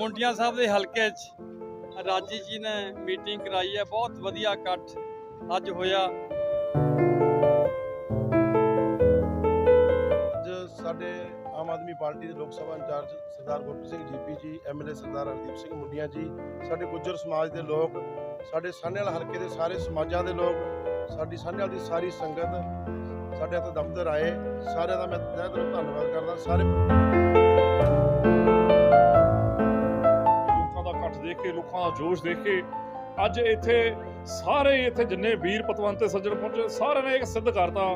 ਮੁੰਡੀਆਂ ਸਾਹਿਬ ਦੇ ਹਲਕੇ 'ਚ ਰਾਜੀ ਜੀ ਨੇ ਮੀਟਿੰਗ ਕਰਾਈ ਹੈ, ਬਹੁਤ ਵਧੀਆ ਇਕੱਠ ਅੱਜ ਹੋਇਆ। ਅੱਜ ਸਾਡੇ ਆਮ ਆਦਮੀ ਪਾਰਟੀ ਦੇ Lok Sabha incharge Sardar Gurpreet Singh GP ji MLA Sardar Hardeep Singh Mundian ji, ਸਾਡੇ ਗੁੱਜਰ ਸਮਾਜ ਦੇ ਲੋਕ, ਸਾਡੇ ਸਾਹਨੇਵਾਲ ਹਲਕੇ ਦੇ ਸਾਰੇ ਸਮਾਜਾਂ ਦੇ ਲੋਕ, ਸਾਡੀ ਸਾਹਨੇਵਾਲ ਦੀ ਸਾਰੀ ਸੰਗਤ, ਸਾਡੇ ਇੱਥੇ ਦਫ਼ਤਰ ਆਏ, ਸਾਰਿਆਂ ਦਾ ਮੈਂ ਤਹਿ ਦਿਲੋਂ ਧੰਨਵਾਦ ਕਰਦਾ, ਸਾਰੇ ਦੇਖ ਕੇ ਲੋਕਾਂ ਦਾ ਜੋਸ਼ ਦੇਖ ਕੇ ਅੱਜ ਇੱਥੇ ਸਾਰੇ ਇੱਥੇ ਜਿੰਨੇ ਵੀਰ ਪਤਵੰਤ ਤੇ ਸੱਜਣ ਪਹੁੰਚੇ ਸਾਰਿਆਂ ਨੇ ਇੱਕ ਸਿੱਧ ਕਰਤਾ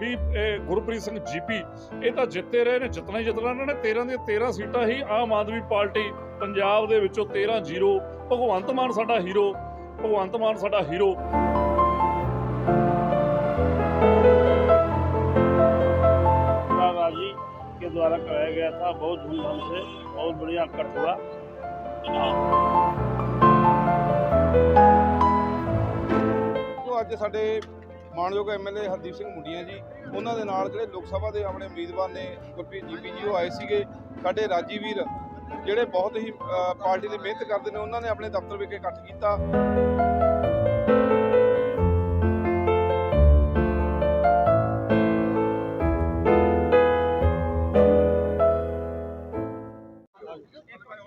ਵੀ ਇਹ ਗੁਰਪ੍ਰੀਤ ਸਿੰਘ ਜੀਪੀ ਇਹ ਤਾਂ ਜਿੱਤੇ ਰਹੇ ਨੇ ਜਿੱਤਣਾ ਹੀ ਜਿੱਤਣਾ ਇਹਨਾਂ ਨੇ 13 ਦੀਆਂ 13 ਸੀਟਾਂ ਹੀ ਆਮ ਆਦਮੀ ਪਾਰਟੀ ਪੰਜਾਬ ਦੇ ਵਿੱਚੋਂ 13 ਜ਼ੀਰੋ ਭਗਵੰਤ ਮਾਨ ਸਾਡਾ ਹੀਰੋ ਭਗਵੰਤ ਮਾਨ ਸਾਡਾ ਹੀਰੋ राजी के द्वारा कराया गया था बहुत धूमधाम से बहुत बढ़िया कट हुआ ਅੱਜ ਸਾਡੇ ਮਾਨਯੋਗ ਐਮਐਲਏ ਹਰਦੀਪ ਸਿੰਘ ਮੁੰਡੀਆਂ ਜੀ, ਉਹਨਾਂ ਦੇ ਨਾਲ ਜਿਹੜੇ ਲੋਕ ਸਭਾ ਦੇ ਆਪਣੇ ਉਮੀਦਵਾਰ ਨੇ, ਗੁਰਪ੍ਰੀਤ ਜੀਪੀ ਜੀ ਉਹ ਆਏ ਸੀਗੇ। ਸਾਡੇ ਰਾਜੀ ਵੀਰ ਜਿਹੜੇ ਬਹੁਤ ਹੀ ਪਾਰਟੀ ਦੀ ਮਿਹਨਤ ਕਰਦੇ ਨੇ, ਉਹਨਾਂ ਨੇ ਆਪਣੇ ਦਫ਼ਤਰ ਵਿਖੇ ਇਕੱਠ ਕੀਤਾ।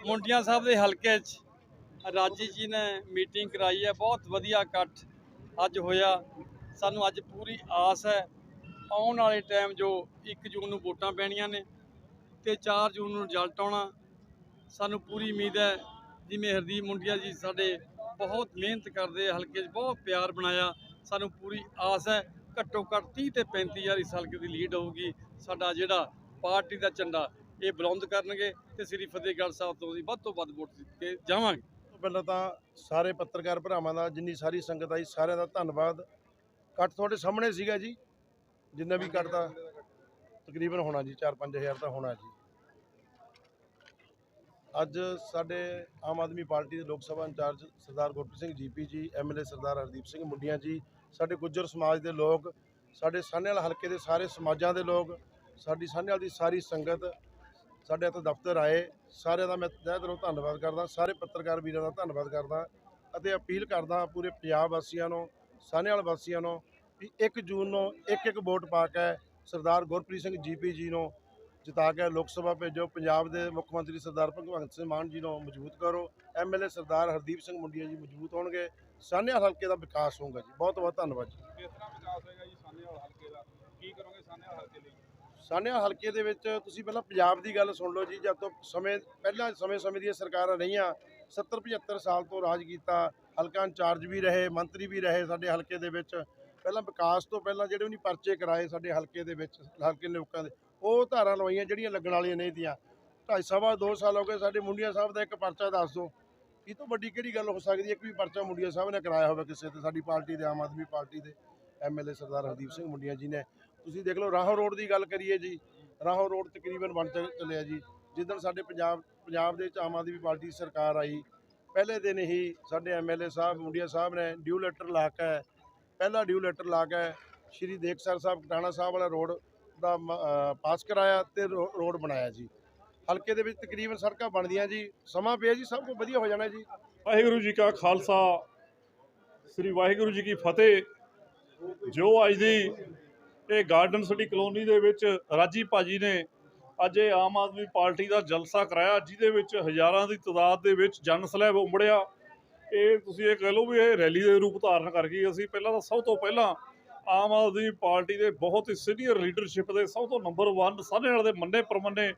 ਮੁੰਡੀਆਂ ਸਾਹਿਬ ਦੇ ਹਲਕੇ 'ਚ ਰਾਜੀ ਜੀ ਨੇ ਮੀਟਿੰਗ ਕਰਾਈ ਹੈ। ਬਹੁਤ ਵਧੀਆ ਇਕੱਠ ਅੱਜ ਹੋਇਆ। ਸਾਨੂੰ ਅੱਜ ਪੂਰੀ ਆਸ ਹੈ। ਆਉਣ ਵਾਲੇ ਟਾਈਮ ਜੋ 1 ਜੂਨ ਨੂੰ ਵੋਟਾਂ ਪੈਣੀਆਂ ਨੇ ਤੇ 4 ਜੂਨ ਨੂੰ ਰਿਜ਼ਲਟ ਆਉਣਾ, ਸਾਨੂੰ ਪੂਰੀ ਉਮੀਦ ਹੈ। ਜਿਵੇਂ ਹਰਦੀਪ ਮੁੰਡੀਆ ਜੀ ਸਾਡੇ ਬਹੁਤ ਮਿਹਨਤ ਕਰਦੇ, ਹਲਕੇ 'ਚ ਬਹੁਤ ਪਿਆਰ ਬਣਾਇਆ। ਸਾਨੂੰ ਪੂਰੀ ਆਸ ਹੈ। ਘੱਟੋ ਘੱਟ 30 ਤੇ 35 ਹਜ਼ਾਰ ਇਸ ਹਲਕੇ ਦੀ ਲੀਡ ਹੋਊਗੀ। ਸਾਡਾ ਜਿਹੜਾ ਪਾਰਟੀ ਦਾ ਝੰਡਾ, ਇਹ ਬੁਲੰਦ ਕਰਨਗੇ ਤੇ ਸ੍ਰੀ ਫਤਿਹਗੜ੍ਹ ਸਾਹਿਬ ਤੋਂ ਅਸੀਂ ਵੱਧ ਤੋਂ ਵੱਧ ਵੋਟ ਦਿੱਤੇ ਜਾਵਾਂਗੇ। ਪਹਿਲਾਂ ਤਾਂ ਸਾਰੇ ਪੱਤਰਕਾਰ ਭਰਾਵਾਂ ਦਾ ਜਿੰਨੀ ਸਾਰੀ ਸੰਗਤ ਆਈ, ਸਾਰਿਆਂ ਦਾ ਧੰਨਵਾਦ। ਇਕੱਠ ਤੁਹਾਡੇ ਸਾਹਮਣੇ ਸੀਗਾ ਜੀ। ਜਿੰਨਾ ਵੀ ਇਕੱਠ ਦਾ ਤਕਰੀਬਨ ਹੋਣਾ ਜੀ 4-5000 ਤਾਂ ਹੋਣਾ ਜੀ। ਅੱਜ ਸਾਡੇ ਆਮ ਆਦਮੀ ਪਾਰਟੀ ਦੇ Lok Sabha incharge Sardar Gurpreet Singh GP ji MLA Sardar Hardeep Singh Mundian ji, ਸਾਡੇ ਗੁੱਜਰ ਸਮਾਜ ਦੇ ਲੋਕ, ਸਾਡੇ ਸਾਹਨੇਵਾਲ ਹਲਕੇ ਦੇ ਸਾਰੇ ਸਮਾਜਾਂ ਦੇ ਲੋਕ, ਸਾਡੀ ਸਾਹਨੇਵਾਲ ਦੀ ਸਾਰੀ ਸੰਗਤ ਸਾਡੇ ਇੱਥੇ ਦਫ਼ਤਰ ਆਏ, ਸਾਰਿਆਂ ਦਾ ਮੈਂ ਤਹਿ ਦਿਲੋਂ ਧੰਨਵਾਦ ਕਰਦਾ, ਸਾਰੇ ਪੱਤਰਕਾਰ ਵੀਰਾਂ ਦਾ ਧੰਨਵਾਦ ਕਰਦਾ ਅਤੇ ਅਪੀਲ ਕਰਦਾ ਪੂਰੇ ਪੰਜਾਬ ਵਾਸੀਆਂ ਨੂੰ ਸਾਹਨੇਵਾਲ ਵਾਸੀਆਂ ਨੂੰ ਵੀ 1 ਜੂਨ ਨੂੰ ਇੱਕ ਇੱਕ ਵੋਟ ਪਾ ਕੇ ਸਰਦਾਰ ਗੁਰਪ੍ਰੀਤ ਸਿੰਘ ਜੀਪੀ ਜੀ ਨੂੰ ਜਿਤਾ ਕੇ ਲੋਕ ਸਭਾ ਭੇਜੋ, ਪੰਜਾਬ ਦੇ ਮੁੱਖ ਮੰਤਰੀ ਸਰਦਾਰ ਭਗਵੰਤ ਸਿੰਘ ਮਾਨ ਜੀ ਨੂੰ ਮਜ਼ਬੂਤ ਕਰੋ ਐਮਐਲਏ ਸਰਦਾਰ ਹਰਦੀਪ ਸਿੰਘ ਮੁੰਡੀਆ ਜੀ ਮਜ਼ਬੂਤ ਹੋਣਗੇ ਸਾਹਨੇਵਾਲ ਹਲਕੇ ਦਾ ਵਿਕਾਸ ਹੋਊਗਾ ਜੀ, ਬਹੁਤ ਬਹੁਤ ਧੰਨਵਾਦ ਜੀ। ਕਿਸ ਤਰ੍ਹਾਂ ਵਿਕਾਸ ਹੋਏਗਾ ਜੀ ਸਾਨੇਵਾਲ ਹਲਕੇ ਦਾ? ਕੀ ਕਰੋਗੇ ਸਾਨੇਵਾਲ ਹਲਕੇ ਲਈ? ਸਾਨੇਵਾਲ ਹਲਕੇ ਦੇ ਵਿੱਚ ਤੁਸੀਂ ਪਹਿਲਾਂ ਪੰਜਾਬ ਦੀ ਗੱਲ ਸੁਣ ਲਓ ਜੀ, ਜਦ ਤੋਂ ਸਮੇਂ, ਪਹਿਲਾਂ ਸਮੇਂ ਸਮੇਂ ਦੀਆਂ ਸਰਕਾਰਾਂ ਰਹੀਆਂ 70 75 ਸਾਲ ਤੋਂ ਰਾਜ ਕੀਤਾ, ਹਲਕਾ ਇੰਚਾਰਜ ਵੀ ਰਹੇ, ਮੰਤਰੀ ਵੀ ਰਹੇ ਸਾਡੇ ਹਲਕੇ ਦੇ ਵਿੱਚ। ਪਹਿਲਾਂ ਵਿਕਾਸ ਤੋਂ ਪਹਿਲਾਂ ਜਿਹੜੇ ਉਹਨੇ ਪਰਚੇ ਕਰਾਏ ਸਾਡੇ ਹਲਕੇ ਦੇ ਵਿੱਚ, ਹਲਕੇ ਲੋਕਾਂ ਦੇ, ਉਹ ਧਾਰਾਂ ਲਵਾਈਆਂ ਜਿਹੜੀਆਂ ਲੱਗਣ ਵਾਲੀਆਂ ਨਹੀਂ ਤੀਆਂ। ਢਾਈ ਸਵਾ ਦੋ ਸਾਲ ਹੋ ਗਏ ਸਾਡੇ ਮੁੰਡੀਆਂ ਸਾਹਿਬ ਦਾ ਇੱਕ ਪਰਚਾ ਦੱਸ ਦਿਓ। ਇਹ ਤੋਂ ਵੱਡੀ ਕਿਹੜੀ ਗੱਲ ਹੋ ਸਕਦੀ ਹੈ? ਇੱਕ ਵੀ ਪਰਚਾ ਮੁੰਡੀਆਂ ਸਾਹਿਬ ਨੇ ਕਰਾਇਆ ਹੋਵੇ ਕਿਸੇ ਤੇ, ਸਾਡੀ ਪਾਰਟੀ ਦੇ ਆਮ ਆਦਮੀ ਪਾਰਟੀ ਦੇ ਐਮਐਲਏ ਸਰਦਾਰ ਹਰਦੀਪ ਸਿੰਘ ਮੁੰਡੀਆਂ ਜੀ ਨੇ। ਤੁਸੀਂ ਦੇਖ ਲਓ ਰਾਹੋਂ ਰੋਡ ਦੀ ਗੱਲ ਕਰੀਏ ਜੀ, ਰਾਹੋਂ ਰੋਡ ਤਕਰੀਬਨ ਬਣ ਚੱਲਿਆ ਜੀ। ਜਿੱਦਣ ਸਾਡੇ ਪੰਜਾਬ ਪੰਜਾਬ ਦੇ ਵਿੱਚ ਆਮ ਆਦਮੀ ਪਾਰਟੀ ਦੀ ਸਰਕਾਰ ਆਈ, ਪਹਿਲੇ ਦਿਨ ਹੀ ਸਾਡੇ ਐਮਐਲਏ ਸਾਹਿਬ, ਮੁੰਡੀਆ ਸਾਹਿਬ ਨੇ ਡਿਊ ਲੈਟਰ ਲਾ ਕੇ, ਪਹਿਲਾ ਡਿਊ ਲੈਟਰ ਲਾ ਕੇ ਸ਼੍ਰੀ ਦੇਖਸਰ ਸਾਹਿਬ ਕਟਾਣਾ ਸਾਹਿਬ ਵਾਲਾ ਰੋਡ ਦਾ ਮ- ਪਾਸ ਕਰਾਇਆ ਤੇ ਰੋ- ਰੋਡ ਬਣਾਇਆ ਜੀ। ਹਲਕੇ ਦੇ ਵਿੱਚ ਤਕਰੀਬਨ ਸੜਕਾਂ ਬਣਦੀਆਂ ਜੀ। ਸਮਾਂ ਪਿਆ ਜੀ, ਸਭ ਕੁਝ ਵਧੀਆ ਹੋ ਜਾਣਾ ਜੀ। ਵਾਹਿਗੁਰੂ ਜੀ ਕਾ ਖਾਲਸਾ, ਸ੍ਰੀ ਵਾਹਿਗੁਰੂ ਜੀ ਕੀ ਫਤਿਹ। ਜੋ ਅੱਜ ਦੀ ਇਹ ਗਾਰਡਨ ਸਿਟੀ ਕਲੋਨੀ ਦੇ ਵਿੱਚ ਰਾਜੀ ਭਾਜੀ ਨੇ ਅੱਜ ਇਹ ਆਮ ਆਦਮੀ ਪਾਰਟੀ ਦਾ ਜਲਸਾ ਕਰਾਇਆ, ਜਿਹਦੇ ਵਿੱਚ ਹਜ਼ਾਰਾਂ ਦੀ ਤਾਦਾਦ ਦੇ ਵਿੱਚ ਜਨ ਸਲੈਬ ਉਮੜਿਆ। ਇਹ ਤੁਸੀਂ ਇਹ ਕਹਿ ਲਓ ਵੀ ਇਹ ਰੈਲੀ ਦੇ ਰੂਪ ਧਾਰਨ ਕਰ ਗਈ ਅਸੀਂ ਪਹਿਲਾਂ ਤਾਂ ਸਭ ਤੋਂ ਪਹਿਲਾਂ ਆਮ ਆਦਮੀ ਪਾਰਟੀ ਦੇ ਬਹੁਤ ਹੀ ਸੀਨੀਅਰ ਲੀਡਰਸ਼ਿਪ ਦੇ ਸਭ ਤੋਂ ਨੰਬਰ 1 ਸਾਰੇ ਨਾਲ ਦੇ ਮੰਨੇ ਪਰਮੰਨੇ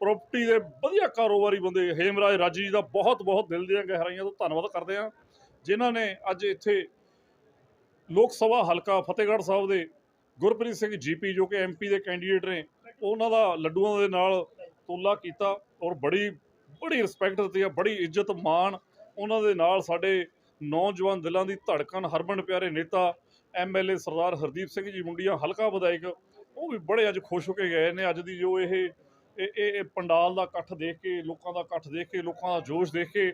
ਪ੍ਰਾਪਰਟੀ ਦੇ ਵਧੀਆ ਕਾਰੋਬਾਰੀ ਬੰਦੇ ਹੇਮਰਾਜ ਰਾਜੀ ਜੀ ਦਾ ਬਹੁਤ ਬਹੁਤ ਦਿਲ ਦੀਆਂ ਗਹਿਰਾਈਆਂ ਤੋਂ ਧੰਨਵਾਦ ਕਰਦੇ ਹਾਂ, ਜਿਨ੍ਹਾਂ ਨੇ ਅੱਜ ਇੱਥੇ ਲੋਕ ਸਭਾ ਹਲਕਾ ਫਤਿਹਗੜ੍ਹ ਸਾਹਿਬ ਦੇ ਗੁਰਪ੍ਰੀਤ ਸਿੰਘ ਜੀਪੀ ਜੋ ਕਿ ਐਮਪੀ ਦੇ ਕੈਂਡੀਡੇਟ ਨੇ, ਉਹਨਾਂ ਦਾ ਲੱਡੂਆਂ ਦੇ ਨਾਲ ਤੋਲਾ ਕੀਤਾ ਔਰ ਬੜੀ ਬੜੀ ਰਿਸਪੈਕਟ ਦਿੱਤੀ ਆ, ਬੜੀ ਇੱਜ਼ਤ ਮਾਣ ਉਹਨਾਂ ਦੇ ਨਾਲ ਸਾਡੇ ਨੌਜਵਾਨ ਦਿਲਾਂ ਦੀ ਧੜਕਣ ਹਰਮਨ ਪਿਆਰੇ ਨੇਤਾ ਐਮਐਲਏ ਸਰਦਾਰ ਹਰਦੀਪ ਸਿੰਘ ਜੀ ਮੁੰਡੀਆਂ, ਹਲਕਾ ਵਿਧਾਇਕ, ਉਹ ਵੀ ਬੜੇ ਅੱਜ ਖੁਸ਼ ਹੋ ਕੇ ਗਏ ਨੇ, ਅੱਜ ਦੀ ਜੋ ਇਹ ਇਹ ਪੰਡਾਲ ਦਾ ਇਕੱਠ ਦੇਖ ਕੇ, ਲੋਕਾਂ ਦਾ ਇਕੱਠ ਦੇਖ ਕੇ, ਲੋਕਾਂ ਦਾ ਜੋਸ਼ ਦੇਖ ਕੇ,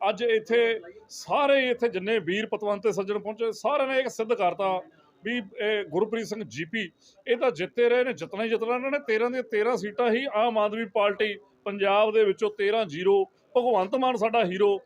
ਅੱਜ ਇੱਥੇ ਸਾਰੇ ਇੱਥੇ ਜਿੰਨੇ ਵੀਰ ਪਤਵੰਤ ਸੱਜਣ ਪਹੁੰਚੇ, ਸਾਰਿਆਂ ਨੇ ਇੱਕ ਸਿੱਧ ਕਰਤਾ ਵੀ ਇਹ ਗੁਰਪ੍ਰੀਤ ਸਿੰਘ ਜੀਪੀ, ਇਹ ਤਾਂ ਜਿੱਤੇ ਰਹੇ ਨੇ ਜਿੱਤਣਾ ਹੀ ਜਿੱਤਣਾ ਇਹਨਾਂ ਨੇ 13 ਦੀਆਂ 13 ਸੀਟਾਂ ਹੀ ਆਮ ਆਦਮੀ ਪਾਰਟੀ ਪੰਜਾਬ ਦੇ ਵਿੱਚੋਂ 13 ਜ਼ੀਰੋ। ਭਗਵੰਤ ਮਾਨ ਸਾਡਾ ਹੀਰੋ,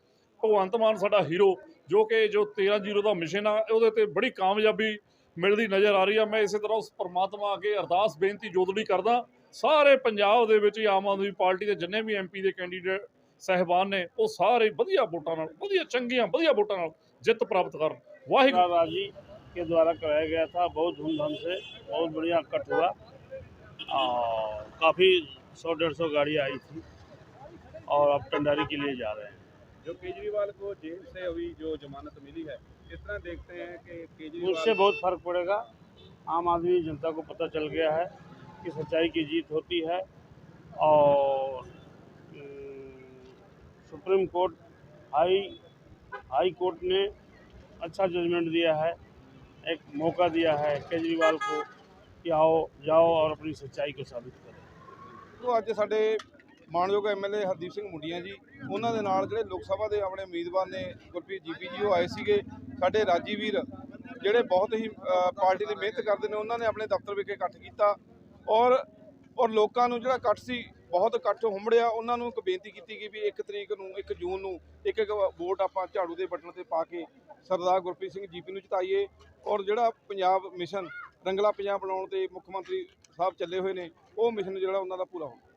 ਭਗਵੰਤ ਮਾਨ ਸਾਡਾ ਹੀਰੋ, ਜੋ ਕਿ ਜੋ 13-0 ਦਾ ਮਿਸ਼ਨ ਆ, ਉਹਦੇ ਤੇ ਬੜੀ ਕਾਮਯਾਬੀ ਮਿਲਦੀ ਨਜ਼ਰ ਆ ਰਹੀ ਆ। ਮੈਂ ਇਸੇ ਤਰ੍ਹਾਂ ਉਸ ਪਰਮਾਤਮਾ ਅੱਗੇ ਅਰਦਾਸ, ਬੇਨਤੀ ਜੋਦੜੀ ਕਰਦਾ, ਸਾਰੇ ਪੰਜਾਬ ਦੇ ਵਿੱਚ ਆਮ ਆਦਮੀ ਪਾਰਟੀ ਦੇ ਜਿੰਨੇ ਵੀ ਐਮਪੀ ਦੇ ਕੈਂਡੀਡੇਟ ਸਹਿਬਾਨ ਨੇ, ਉਹ ਸਾਰੇ ਵਧੀਆ ਵੋਟਾਂ ਨਾਲ, ਵਧੀਆ ਚੰਗੀਆਂ, ਵਧੀਆ ਵੋਟਾਂ ਨਾਲ ਜਿੱਤ ਪ੍ਰਾਪਤ ਕਰਨ। ਵਾਹਿਗੁਰੂ। ਜੀ के द्वारा कराया गया था। बहुत धूमधाम से बहुत बढ़िया कट हुआ और काफ़ी सौ डेढ़ सौ गाड़ियाँ आई थी और अब टंडारी के लिए जा रहे हैं। जो केजरीवाल को जेल से अभी जो जमानत मिली है इस तरह देखते हैं कि केजरीवाल उससे बहुत फ़र्क पड़ेगा। आम आदमी जनता को पता चल गया है कि सच्चाई की जीत होती है और supreme court high high court ने अच्छा जजमेंट दिया है। एक मौका दिया है केजरीवाल को कि आओ जाओ और अपनी सच्चाई को साबित करें ਤੋਂ ਅੱਜ ਸਾਡੇ ਮਾਨਯੋਗ ਐਮਐਲਏ ਹਰਦੀਪ ਸਿੰਘ ਮੁੰਡੀਆਂ ਜੀ ਉਹਨਾਂ ਦੇ ਨਾਲ ਜਿਹੜੇ ਲੋਕ ਸਭਾ ਦੇ ਆਪਣੇ ਉਮੀਦਵਾਰ ਨੇ ਗੁਰਪ੍ਰੀਤ ਜੀਪੀ ਜੀ ਉਹ ਆਏ ਸੀਗੇ ਸਾਡੇ ਰਾਜੀ ਵੀਰ ਜਿਹੜੇ ਬਹੁਤ ਹੀ ਅ, ਪਾਰਟੀ ਦੀ ਮਿਹਨਤ ਕਰਦੇ ਨੇ ਉਹਨਾਂ ਨੇ ਆਪਣੇ ਦਫ਼ਤਰ ਵਿਖੇ ਇਕੱਠ ਕੀਤਾ ਔਰ ਔਰ ਲੋਕਾਂ ਨੂੰ ਜਿਹੜਾ ਇਕੱਠ ਸੀ ਬਹੁਤ ਇਕੱਠ ਹੁੰਮੜਿਆ ਉਹਨਾਂ ਨੂੰ ਇੱਕ ਬੇਨਤੀ ਕੀਤੀ ਗਈ ਵੀ 1 ਤਰੀਕ ਨੂੰ 1 ਜੂਨ ਨੂੰ, ਇੱਕ ਇੱਕ ਵੋਟ ਆਪਾਂ ਝਾੜੂ ਦੇ ਬਟਨ ਤੇ ਪਾ ਕੇ ਸਰਦਾਰ ਗੁਰਪ੍ਰੀਤ ਸਿੰਘ ਜੀਪੀ ਨੂੰ ਜਿਤਾਈਏ। ਔਰ ਜਿਹੜਾ ਪੰਜਾਬ ਮਿਸ਼ਨ ਰੰਗਲਾ ਪੰਜਾਬ ਬਣਾਉਣ ਤੇ ਮੁੱਖ ਮੰਤਰੀ ਸਾਹਿਬ ਚੱਲੇ ਹੋਏ ਨੇ, ਉਹ ਮਿਸ਼ਨ ਜਿਹੜਾ ਉਹਨਾਂ ਦਾ ਪੂਰਾ ਹੋਵੇ